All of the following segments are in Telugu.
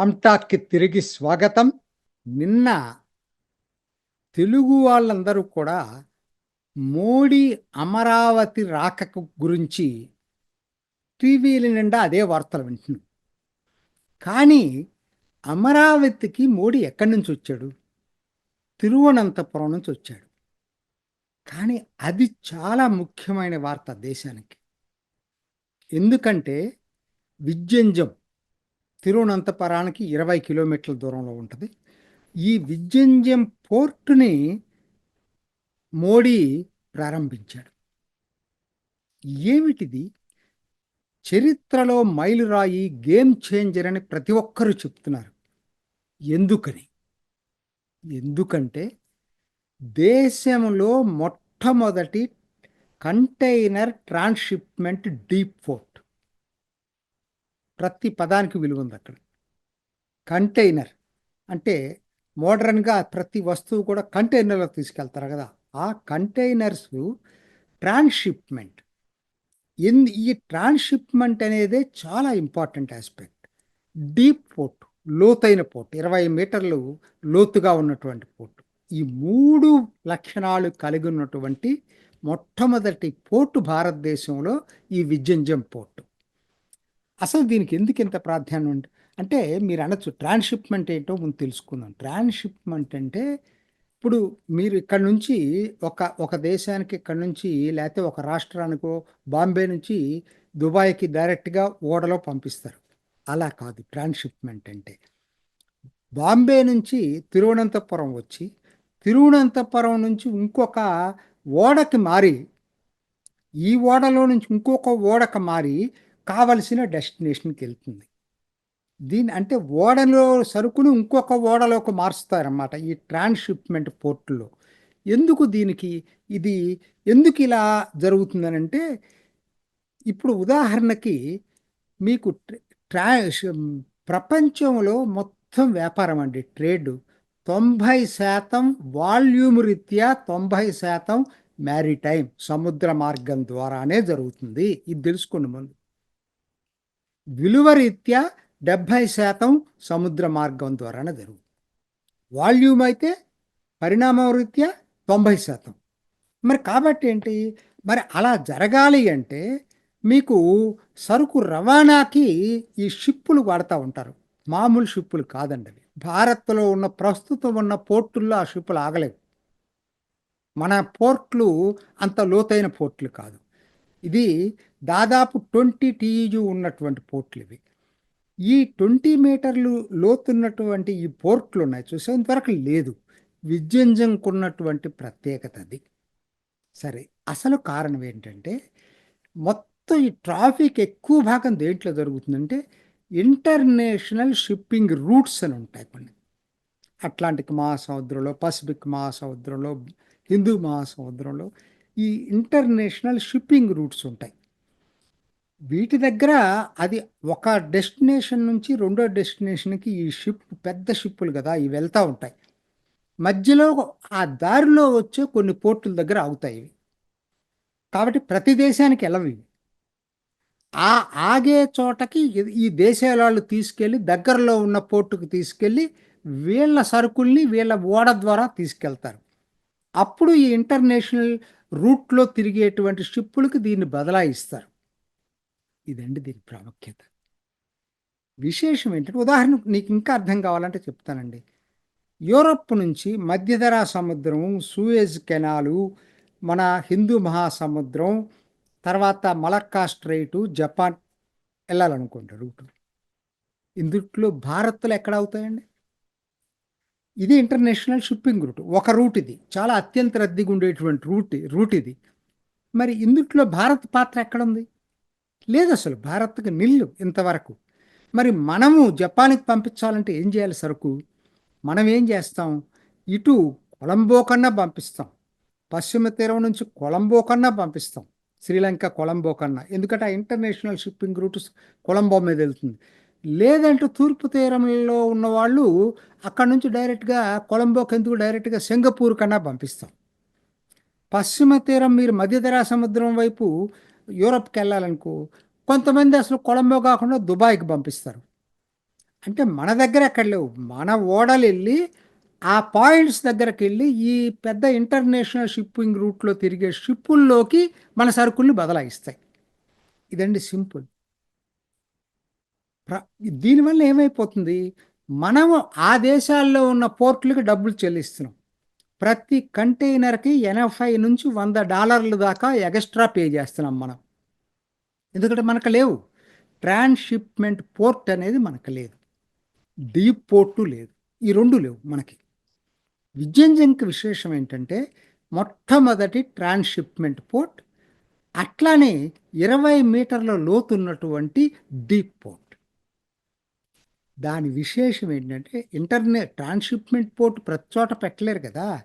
రామ్టాక్కి తిరిగి స్వాగతం. నిన్న తెలుగు వాళ్ళందరూ కూడా మోడీ అమరావతి రాకకు గురించి టీవీల నిండా అదే వార్తలు వింటున్నాం. కానీ అమరావతికి మోడీ ఎక్కడి నుంచి వచ్చాడు? తిరువనంతపురం నుంచి వచ్చాడు. కానీ అది చాలా ముఖ్యమైన వార్త దేశానికి. ఎందుకంటే విద్యంజం తిరువనంతపురానికి ఇరవై కిలోమీటర్ల దూరంలో ఉంటుంది. ఈ విద్యంజం పోర్టుని మోడీ ప్రారంభించాడు. ఏమిటిది? చరిత్రలో మైలురాయి గేమ్ చేంజర్ అని ప్రతి ఒక్కరూ చెప్తున్నారు. ఎందుకని? ఎందుకంటే దేశంలో మొట్టమొదటి కంటైనర్ ట్రాన్స్షిప్మెంట్ డీప్ పోర్ట్. ప్రతి పదానికి విలువ ఉంది అక్కడ. కంటైనర్ అంటే మోడర్న్గా ప్రతి వస్తువు కూడా కంటైనర్లో తీసుకెళ్తారు కదా. ఆ కంటైనర్స్ ట్రాన్స్షిప్మెంట్. ఎన్ ఈ ట్రాన్స్షిప్మెంట్ అనేది చాలా ఇంపార్టెంట్ ఆస్పెక్ట్. డీప్ పోర్ట్ లోతైన పోర్ట్ ఇరవై మీటర్లు లోతుగా ఉన్నటువంటి పోర్ట్. ఈ మూడు లక్షణాలు కలిగి ఉన్నటువంటి మొట్టమొదటి పోర్టు భారతదేశంలో ఈ విజంజం పోర్టు. అసలు దీనికి ఎందుకు ఇంత ప్రాధాన్యం అంటే అంటే మీరు అనొచ్చు ట్రాన్స్షిప్మెంట్ ఏంటో ముందు తెలుసుకుందాం. ట్రాన్స్షిప్మెంట్ అంటే ఇప్పుడు మీరు ఇక్కడ నుంచి ఒక ఒక దేశానికి ఇక్కడ నుంచి లేకపోతే ఒక రాష్ట్రానికో బాంబే నుంచి దుబాయ్కి డైరెక్ట్గా ఓడలో పంపిస్తారు. అలా కాదు ట్రాన్స్షిప్మెంట్ అంటే. బాంబే నుంచి తిరువనంతపురం వచ్చి తిరువనంతపురం నుంచి ఇంకొక ఓడకి మారి ఈ ఓడలో నుంచి ఇంకొక ఓడకి మారి కావలసిన డెస్టినేషన్కి వెళ్తుంది దీని అంటే ఓడలో సరుకును ఇంకొక ఓడలోకి మారుస్తారన్నమాట ఈ ట్రాన్స్షిప్మెంట్ పోర్టులో ఎందుకు దీనికి ఇది ఎందుకు ఇలా జరుగుతుందనంటే ఇప్పుడు ఉదాహరణకి మీకు ట్రా ప్రపంచంలో మొత్తం వ్యాపారం అండి ట్రేడ్. తొంభై శాతం వాల్యూమ్ రీత్యా తొంభై శాతం మ్యారిటైమ్ సముద్ర మార్గం ద్వారానే జరుగుతుంది. ఇది తెలుసుకోండి ముందు. విలువ రీత్యా డెబ్భై శాతం సముద్ర మార్గం ద్వారానే జరుగుతుంది. వాల్యూమ్ అయితే పరిణామం రీత్యా తొంభై శాతం. మరి కాబట్టి ఏంటి? మరి అలా జరగాలి అంటే మీకు సరుకు రవాణాకి ఈ షిప్పులు వాడుతూ ఉంటారు. మామూలు షిప్పులు కాదండి అవి. భారత్లో ఉన్న ప్రస్తుతం ఉన్న పోర్టుల్లో ఆ షిప్పులు ఆగలేవు. మన పోర్ట్లు అంత లోతైన పోర్ట్లు కాదు. ఇది దాదాపు ట్వంటీ టీయూ ఉన్నటువంటి పోర్ట్లు ఇవి. ఈ ట్వంటీ మీటర్లు లోతున్నటువంటి ఈ పోర్ట్లు ఉన్నాయి. చూసే ఇంతవరకు లేదు. విద్యంజంకున్నటువంటి ప్రత్యేకత అది. సరే అసలు కారణం ఏంటంటే మొత్తం ఈ ట్రాఫిక్ ఎక్కువ భాగం దేంట్లో జరుగుతుందంటే ఇంటర్నేషనల్ షిప్పింగ్ రూట్స్ అని ఉంటాయి కొన్ని. అట్లాంటిక్ మహాసముద్రంలో పసిఫిక్ మహాసముద్రంలో హిందూ మహాసముద్రంలో ఈ ఇంటర్నేషనల్ షిప్పింగ్ రూట్స్ ఉంటాయి. వీటి దగ్గర అది ఒక డెస్టినేషన్ నుంచి రెండో డెస్టినేషన్కి ఈ షిప్ పెద్ద షిప్పులు కదా ఇవి వెళ్తూ ఉంటాయి. మధ్యలో ఆ దారిలో వచ్చే కొన్ని పోర్టుల దగ్గర ఆగుతాయి ఇవి. కాబట్టి ప్రతి దేశానికి వెళ్ళవి ఆ ఆగే చోటకి ఈ దేశాల వాళ్ళు తీసుకెళ్ళి దగ్గరలో ఉన్న పోర్టుకు తీసుకెళ్ళి వీళ్ళ సరుకుల్ని వీళ్ళ ఓడ ద్వారా తీసుకెళ్తారు. అప్పుడు ఈ ఇంటర్నేషనల్ రూట్లో తిరిగేటువంటి షిప్పులకు దీన్ని బదలాయిస్తారు. ఇదండి దీని ప్రాముఖ్యత. విశేషం ఏంటంటే ఉదాహరణ నీకు ఇంకా అర్థం కావాలంటే చెప్తానండి. యూరప్ నుంచి మధ్యధరా సముద్రం సూయేజ్ కెనాలు మన హిందూ మహాసముద్రం తర్వాత మలక్కా స్ట్రైటు జపాన్ వెళ్ళాలనుకుంటా రూట్. ఇందుట్లో భారత్లో ఎక్కడ అవుతాయండి? ఇది ఇంటర్నేషనల్ షిప్పింగ్ రూట్ ఒక రూట్ ఇది. చాలా అత్యంత రద్దీగా ఉండేటువంటి రూట్ రూట్ ఇది. మరి ఇందుట్లో భారత్ పాత్ర ఎక్కడ ఉంది లేదు అసలు. భారత్కి నిల్లు ఇంతవరకు. మరి మనము జపాన్కి పంపించాలంటే ఏం చేయాలి సరుకు? మనం ఏం చేస్తాం? ఇటు కొలంబో కన్నా పంపిస్తాం. పశ్చిమ తీరం నుంచి కొలంబో కన్నా పంపిస్తాం. శ్రీలంక కొలంబో కన్నా. ఎందుకంటే ఆ ఇంటర్నేషనల్ షిప్పింగ్ రూట్ కొలంబో మీద వెళ్తుంది. లేదంటే తూర్పు తీరంలో ఉన్న వాళ్ళు అక్కడ నుంచి డైరెక్ట్గా కొలంబోకి ఎందుకు డైరెక్ట్గా సింగపూర్ కన్నా పంపిస్తాం. పశ్చిమ తీరం మీరు మధ్యధరా సముద్రం వైపు యూరప్కి వెళ్ళాలనుకో కొంతమంది అసలు కొలంబో కాకుండా దుబాయ్కి పంపిస్తారు. అంటే మన దగ్గర ఎక్కడ లేవు. మన ఓడలు వెళ్ళి ఆ పాయింట్స్ దగ్గరకు వెళ్ళి ఈ పెద్ద ఇంటర్నేషనల్ షిప్పింగ్ రూట్లో తిరిగే షిప్పుల్లోకి మన సరుకుల్ని బదలాయిస్తాయి. ఇదండి సింపుల్. దీనివల్ల ఏమైపోతుంది? మనము ఆ దేశాల్లో ఉన్న పోర్టులకు డబ్బులు చెల్లిస్తున్నాం. ప్రతి కంటైనర్కి ఎనభై నుంచి వంద డాలర్ల దాకా ఎక్స్ట్రా పే చేస్తున్నాం మనం. ఎందుకంటే మనకు లేవు. ట్రాన్స్షిప్మెంట్ పోర్ట్ అనేది మనకు లేదు. డీప్ పోర్టు లేదు. ఈ రెండు లేవు మనకి. విజయంజంకి విశేషం ఏంటంటే మొట్టమొదటి ట్రాన్స్షిప్మెంట్ పోర్ట్ అట్లానే ఇరవై మీటర్ల లోతున్నటువంటి డీప్ పోర్ట్. దాని విశేషం ఏంటంటే ఇంటర్నే ట్రాన్స్షిప్మెంట్ పోర్ట్ ప్రతి చోట పెట్టలేరు కదా.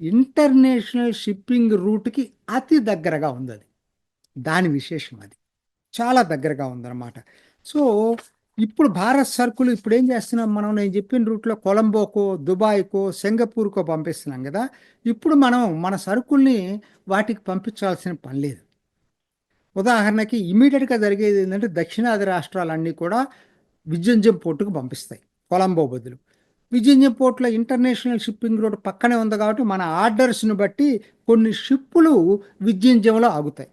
ఇంటర్నేషనల్ షిప్పింగ్ రూట్కి అతి దగ్గరగా ఉంది అది దాని విశేషం అది. చాలా దగ్గరగా ఉందన్నమాట. సో ఇప్పుడు భారత్ సరుకులు ఇప్పుడు ఏం చేస్తున్నాం మనం? నేను చెప్పిన రూట్లో కొలంబోకో దుబాయ్కో సింగపూర్కో పంపిస్తున్నాం కదా. ఇప్పుడు మనం మన సరుకుల్ని వాటికి పంపించాల్సిన పని లేదు. ఉదాహరణకి ఇమీడియట్గా జరిగేది ఏంటంటే దక్షిణాది రాష్ట్రాలన్నీ కూడా విజయంజం పోర్టుకు పంపిస్తాయి. కొలంబో బదులు. విజయంజం పోర్టులో ఇంటర్నేషనల్ షిప్పింగ్ రోడ్ పక్కనే ఉంది కాబట్టి మన ఆర్డర్స్ను బట్టి కొన్ని షిప్పులు విజయంజంలో ఆగుతాయి.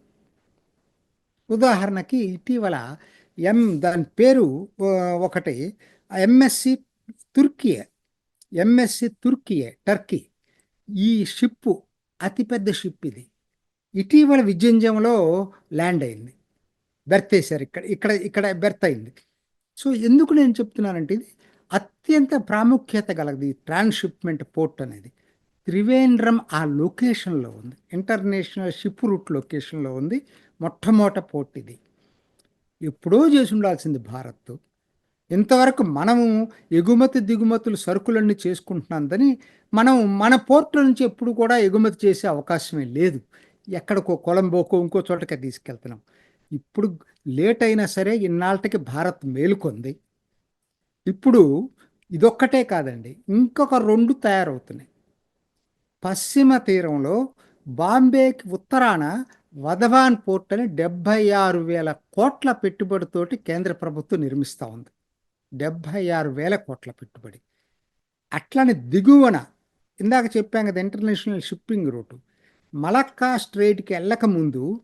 ఉదాహరణకి ఇటీవల ఎం దాని పేరు ఒకటి MSC Turkiye MSC Turkiye Turkey. ఈ షిప్పు అతిపెద్ద షిప్ ఇది. ఇటీవల విజయంజంలో ల్యాండ్ అయింది. బెర్త్ వేశారు ఇక్కడ ఇక్కడ ఇక్కడ బెర్త్ అయింది. సో ఎందుకు నేను చెప్తున్నానంటే ఇది అత్యంత ప్రాముఖ్యత గలది ట్రాన్స్షిప్మెంట్ పోర్ట్ అనేది. త్రివేంద్రం ఆ లొకేషన్లో ఉంది. ఇంటర్నేషనల్ షిప్ రూట్ లొకేషన్లో ఉంది. మొట్టమొదట పోర్ట్ ఇది. ఎప్పుడో చేసి ఉండాల్సింది భారత్. ఇంతవరకు మనము ఎగుమతి దిగుమతులు సరుకులన్నీ చేసుకుంటున్నందని మనం మన పోర్టు నుంచి ఎప్పుడు కూడా ఎగుమతి చేసే అవకాశమే లేదు. ఎక్కడికో కొలంబోకో ఇంకో చోటకి తీసుకెళ్తున్నాం. ఇప్పుడు లేట్ అయినా సరే ఇన్నాళ్ళకి భారత్ మేలుకొంది. ఇప్పుడు ఇదొక్కటే కాదండి ఇంకొక రెండు తయారవుతున్నాయి. పశ్చిమ తీరంలో బాంబేకి ఉత్తరాన వధవాన్ పోర్ట్ అని డెబ్భై ఆరు వేల కోట్ల పెట్టుబడితోటి కేంద్ర ప్రభుత్వం నిర్మిస్తూ ఉంది. డెబ్భై ఆరు వేల కోట్ల పెట్టుబడి. అట్లనే దిగువన ఇందాక చెప్పాం కదా ఇంటర్నేషనల్ షిప్పింగ్ రూటు మలక్కా స్ట్రేట్కి వెళ్ళక ముందు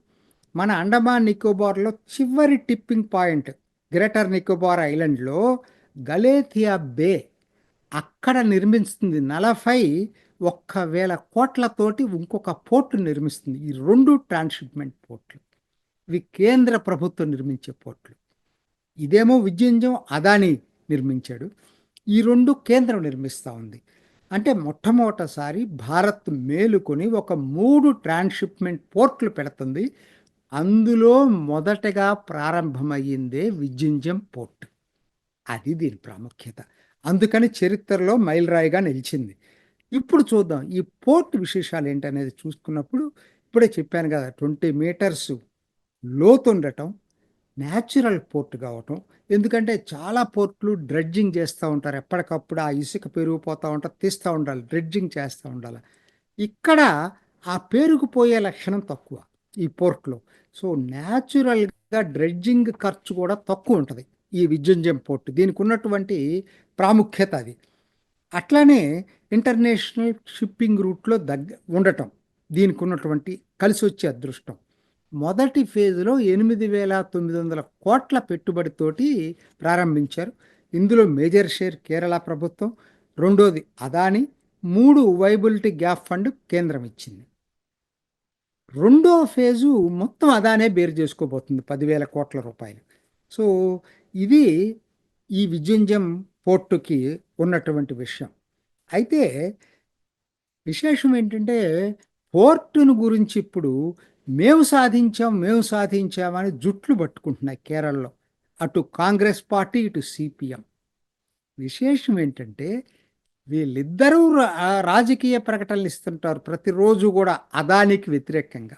మన అండమాన్ నికోబార్లో చివరి టిప్పింగ్ పాయింట్ గ్రేటర్ నికోబార్ ఐలాండ్లో గలేథియా బే అక్కడ నిర్మిస్తుంది నలభై ఒక్క వేల కోట్లతోటి ఇంకొక పోర్టు నిర్మిస్తుంది. ఈ రెండు ట్రాన్స్షిప్మెంట్ పోర్ట్లు. ఇవి కేంద్ర ప్రభుత్వం నిర్మించే పోర్ట్లు. ఇదేమో విజయంజం అదాని నిర్మించాడు. ఈ రెండు కేంద్రం నిర్మిస్తూ ఉంది. అంటే మొట్టమొదటిసారి భారత్ మేలుకొని ఒక మూడు ట్రాన్స్షిప్మెంట్ పోర్ట్లు పెడుతుంది. అందులో మొదటగా ప్రారంభమయ్యిందే విజింజం పోర్ట్. అది దీని ప్రాముఖ్యత. అందుకని చరిత్రలో మైలురాయిగా నిలిచింది. ఇప్పుడు చూద్దాం ఈ పోర్ట్ విశేషాలు ఏంటనేది చూసుకున్నప్పుడు ఇప్పుడే చెప్పాను కదా ట్వంటీ మీటర్స్ లోతు ఉండటం న్యాచురల్ పోర్ట్ కావటం. ఎందుకంటే చాలా పోర్ట్లు డ్రెడ్జింగ్ చేస్తూ ఉంటారు. ఎప్పటికప్పుడు ఆ ఇసుక పెరిగిపోతూ ఉంటారు తీస్తూ ఉండాలి డ్రెడ్జింగ్ చేస్తూ ఉండాలి. ఇక్కడ ఆ పేరుకుపోయే లక్షణం తక్కువ. ఈ పోర్ట్లో సో న్యాచురల్గా డ్రెడ్జింగ్ ఖర్చు కూడా తక్కువ ఉంటుంది ఈ విజయంజం పోర్ట్. దీనికి ఉన్నటువంటి ప్రాముఖ్యత అది. అట్లానే ఇంటర్నేషనల్ షిప్పింగ్ రూట్లో దగ్గ ఉండటం దీనికి ఉన్నటువంటి కలిసి వచ్చే అదృష్టం. మొదటి ఫేజ్లో ఎనిమిది వేల తొమ్మిది వందల కోట్ల పెట్టుబడితోటి ప్రారంభించారు. ఇందులో మేజర్ షేర్ కేరళ ప్రభుత్వం రెండోది అదాని మూడు వైబిలిటీ గ్యాప్ ఫండ్ కేంద్రం ఇచ్చింది. రెండో ఫేజు మొత్తం అదానే బేరు చేసుకోబోతుంది పదివేల కోట్ల రూపాయలు. సో ఇది ఈ విజయంజం పోర్టుకి ఉన్నటువంటి విషయం. అయితే విశేషం ఏంటంటే పోర్టును గురించి ఇప్పుడు మేము సాధించాం మేము సాధించామని జుట్లు పట్టుకుంటున్నాయి కేరళలో. అటు కాంగ్రెస్ పార్టీ ఇటు సిపిఎం. విశేషం ఏంటంటే వీళ్ళిద్దరూ రా- రాజకీయ ప్రకటనలు ఇస్తుంటారు ప్రతిరోజు కూడా అదానికి వ్యతిరేకంగా.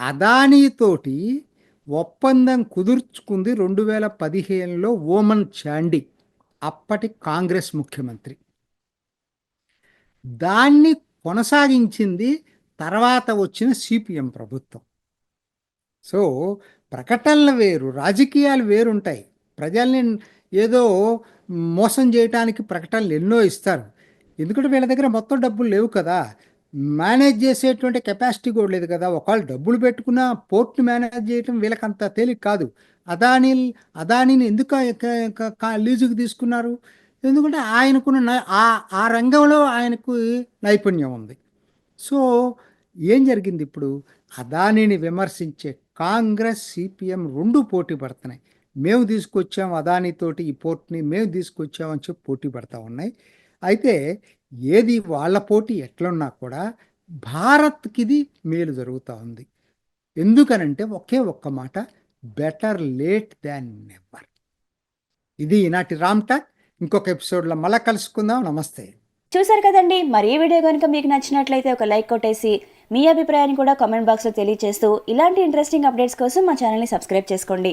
అదానీతోటి ఒప్పందం కుదుర్చుకుంది రెండు వేల పదిహేనులో ఓమన్ చాండి అప్పటి కాంగ్రెస్ ముఖ్యమంత్రి. దాన్ని కొనసాగించింది తర్వాత వచ్చిన సిపిఎం ప్రభుత్వం. సో ప్రకటనలు వేరు రాజకీయాలు వేరుంటాయి. ప్రజల్ని ఏదో మోసం చేయడానికి ప్రకటనలు ఎన్నో ఇస్తారు. ఎందుకంటే వీళ్ళ దగ్గర మొత్తం డబ్బులు లేవు కదా. మేనేజ్ చేసేటువంటి కెపాసిటీ కూడా లేదు కదా. ఒకవేళ డబ్బులు పెట్టుకున్న పోర్ట్ని మేనేజ్ చేయటం వీళ్ళకి అంత తేలిక కాదు. అదాని అదానిని ఎందుకు క- లీజుకు తీసుకున్నారు? ఎందుకంటే ఆయనకున్న ఆ ఆ రంగంలో ఆయనకు నైపుణ్యం ఉంది. సో ఏం జరిగింది ఇప్పుడు? అదానిని విమర్శించే కాంగ్రెస్ సిపిఎం రెండు పోటీ పడుతున్నాయి. మేము తీసుకొచ్చాం అదానితోటి ఈ పోర్ట్ని మేము తీసుకొచ్చామని చెప్పి పోటీ పడతా ఉన్నాయి. అయితే ఏది వాళ్ళ పోటీ ఎట్లున్నా కూడా భారత్కి ఇది మేలు జరుగుతూ ఉంది. ఎందుకనంటే ఒకే ఒక్క మాట బెటర్ లేట్ దాన్ నెవర్ ఇది ఈనాటి రామ్ టాక్. ఇంకొక ఎపిసోడ్లో మళ్ళీ కలుసుకుందాం. నమస్తే. చూసారు కదండి మరి ఈ వీడియో కనుక మీకు నచ్చినట్లయితే ఒక లైక్ కొట్టేసి మీ అభిప్రాయాన్ని కూడా కామెంట్ బాక్స్లో తెలియజేస్తూ ఇలాంటి ఇంట్రెస్టింగ్ అప్డేట్స్ కోసం మా ఛానల్ని సబ్స్క్రైబ్ చేసుకోండి.